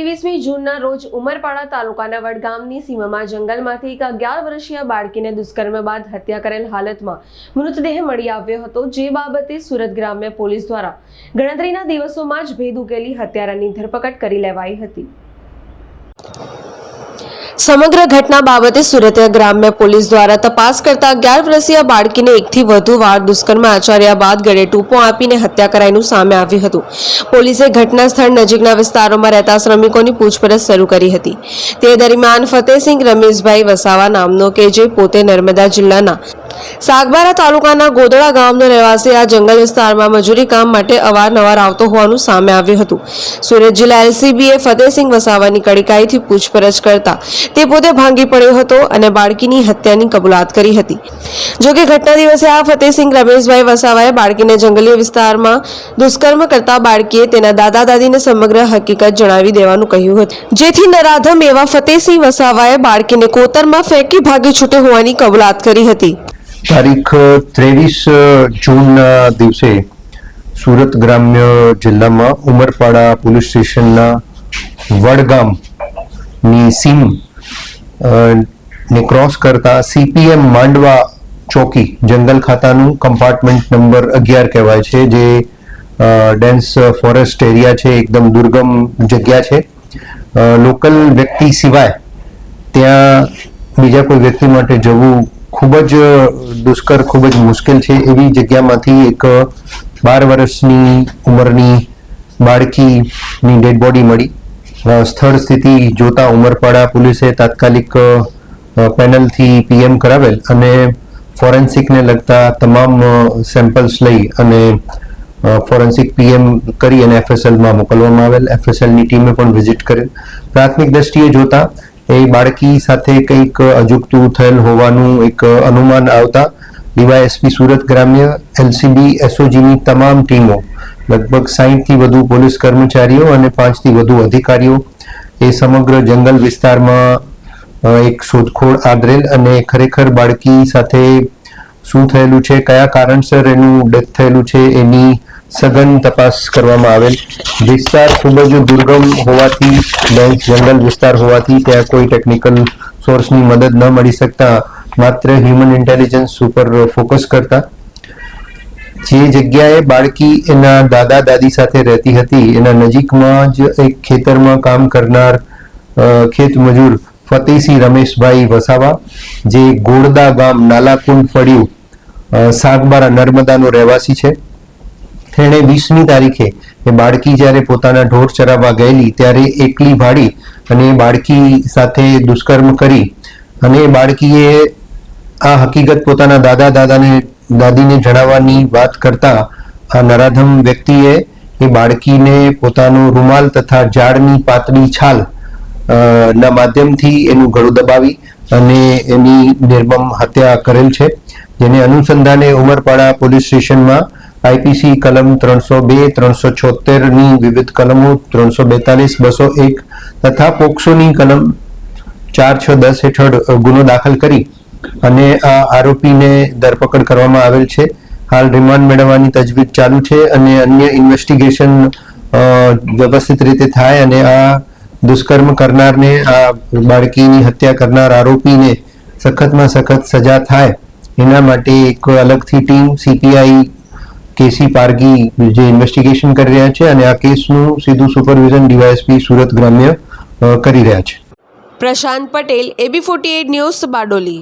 જૂનના રોજ ઉમરપાડા તાલુકાના વડગામની સીમામાં જંગલમાંથી એક અગિયાર વર્ષીય બાળકીને દુષ્કર્મ બાદ હત્યા કરેલ હાલતમાં મૃતદેહ મળી આવ્યો હતો, જે બાબતે સુરત ગ્રામ્ય પોલીસ દ્વારા ગણતરીના દિવસોમાં જ ભેદ ઉકેલી હત્યારાની ધરપકડ કરી લેવાઈ હતી. સમગ્ર ઘટના બાબતે સુરત ગ્રામ્ય પોલીસ દ્વારા તપાસ કરતા અગિયાર વર્ષીય બાળકીને એકથી વધુ વાર દુષ્કર્મ આચર્યા બાદ ગળે ટૂંપો આપીને હત્યા કરાયનું સામે આવ્યું હતું. પોલીસે ઘટના સ્થળ નજીકના વિસ્તારોમાં રહેતા શ્રમિકોની પૂછપરછ શરૂ કરી હતી. તે દરમિયાન ફતેહસિંહ રમેશભાઈ વસાવા નામનો કે જે પોતે નર્મદા જિલ્લાના સાગબારા તાલુકાના ગોદળા ગામનો રહેવાસી આ જંગલ વિસ્તારમાં મજૂરી કામ માટે અવારનવાર આવતો હોવાનું સામે આવ્યું હતું. સુરત જિલ્લા એલસીબીએ ફતેહસિંહ વસાવાની કડીકાઈથી પૂછપરછ કરતા તે પોતે ભાંગી પડ્યો હતો અને બાળકીની હત્યાની કબૂલાત કરી હતી. જોકે ઘટના દિવસે આ ફતેહસિંહ રમેશભાઈ વસાવાએ બાળકીને જંગલીય વિસ્તારમાં દુષ્કર્મ કરતા બાળકીએ તેના દાદા દાદીને સમગ્ર હકીકત જણાવી દેવાનું કહ્યું હતું. જેથી નરાધમ એવા ફતેહસિંહ વસાવાએ બાળકીને કોતરમાં ફેંકી ભાગી છૂટે હોવાની કબૂલાત કરી હતી. તારીખ ત્રેવીસ જૂનના દિવસે સુરત ગ્રામ્ય જિલ્લામાં ઉમરપાડા પોલીસ સ્ટેશનના વડગામની સીમ ને ક્રોસ કરતા સીપીએમ માંડવા ચોકી, જંગલ ખાતાનું કમ્પાર્ટમેન્ટ નંબર અગિયાર કહેવાય છે, જે ડેન્સ ફોરેસ્ટ એરિયા છે, એકદમ દુર્ગમ જગ્યા છે. લોકલ વ્યક્તિ સિવાય ત્યાં બીજા કોઈ વ્યક્તિ માટે જવું ખૂબ જ દુષ્કર, ખૂબ જ મુશ્કેલ છે. એવી જગ્યામાંથી એક બાર વર્ષની ઉંમરની બાળકીની ડેડ બોડી મળી. સ્થળ સ્થિતિ જોતા ઉમરપાડા પોલીસે તાત્કાલિક પેનલથી પીએમ કરાવેલ અને ફોરેન્સિકને લગતા તમામ સેમ્પલ્સ લઈ અને ફોરેન્સિક પીએમ કરી અને એફએસએલમાં મોકલવામાં આવેલ. એફએસએલની ટીમે પણ વિઝિટ કરેલ. પ્રાથમિક દ્રષ્ટિએ જોતા એ બાળકી સાથે કંઈક અજુગતું થયેલ હોવાનું એક અનુમાન આવતા ડીવાયએસપી સુરત ગ્રામ્ય, એલસીબી, એસઓજીની તમામ ટીમો લગભગ સાહીઠથી વધુ પોલીસ કર્મચારીઓ અને પાંચથી વધુ અધિકારીઓ એ સમગ્ર જંગલ વિસ્તારમાં એક શોધખોળ આદરેલ અને ખરેખર બાળકી સાથે શું થયેલું છે, કયા કારણસર એનું ડેથ થયેલું છે, એની સઘન તપાસ કરવામાં આવેલ. વિસ્તાર ખૂબ જ દુર્ગમ હોવાથી ડેન્સ જંગલ વિસ્તાર હોવાથી ત્યાં કોઈ ટેકનિકલ સોર્સની મદદ ન મળી શકતા, માત્ર હ્યુમન ઇન્ટેલિજન્સ ઉપર ફોકસ કરતા. જે જગ્યાએ બાળકી એના દાદા, દાદી સાથે રહેતી હતી, એના નજીકમાં જ એક ખેતરમાં કામ કરનાર ખેત મજૂર ફતેહસિંહ રમેશભાઈ વસાવા, જે ગોળદા ગામ નાલાકુંડ ફળિયું સાગબારા નર્મદાનો રહેવાસી છે. તેણે વીસમી તારીખે એ બાળકી જ્યારે પોતાના ઢોર ચરાવવા ગયેલી, ત્યારે એકલી ભાડી અને એ બાળકી સાથે દુષ્કર્મ કરી અને બાળકીએ આ હકીકત પોતાના દાદા, દાદાને દાદીને જણાવવાની વાત કરતા આ નરાધમ વ્યક્તિએ એ બાળકીને પોતાનો રૂમાલ તથા ઝાડની પાતળી છાલ ના માધ્યમથી એનું ગળું દબાવી અને એની નિર્મમ હત્યા કરેલ છે. જેને અનુસંધાને ઉમરપાડા પોલીસ સ્ટેશનમાં આઈપીસી કલમ ત્રણસો બે, ત્રણસો છોતેરની વિવિધ કલમો, ત્રણસો બેતાલીસ, બસો એક તથા પોક્સોની કલમ ચાર, છ, દસ હેઠળ ગુનો દાખલ કરી અને આ આરોપીને ધરપકડ કરવામાં આવેલ છે. હાલ રિમાન્ડ મેળવવાની તજવીજ ચાલુ છે અને અન્ય ઇન્વેસ્ટિગેશન વ્યવસ્થિત રીતે થાય અને આ દુષ્કર્મ કરનારને, આ બાળકીની હત્યા કરનાર આરોપીને સખતમાં સખત સજા થાય. એના માટે એક અલગથી ટીમ, સીપીઆઈ, કેસી પારગી જે ઇન્વેસ્ટિગેશન કરી રહ્યા છે અને આ કેસનું સીધું સુપરવિઝન ડીવાયએસપી સુરત ગ્રામ્ય કરી રહ્યા છે. Prashant Patel, AB forty news Bardoli.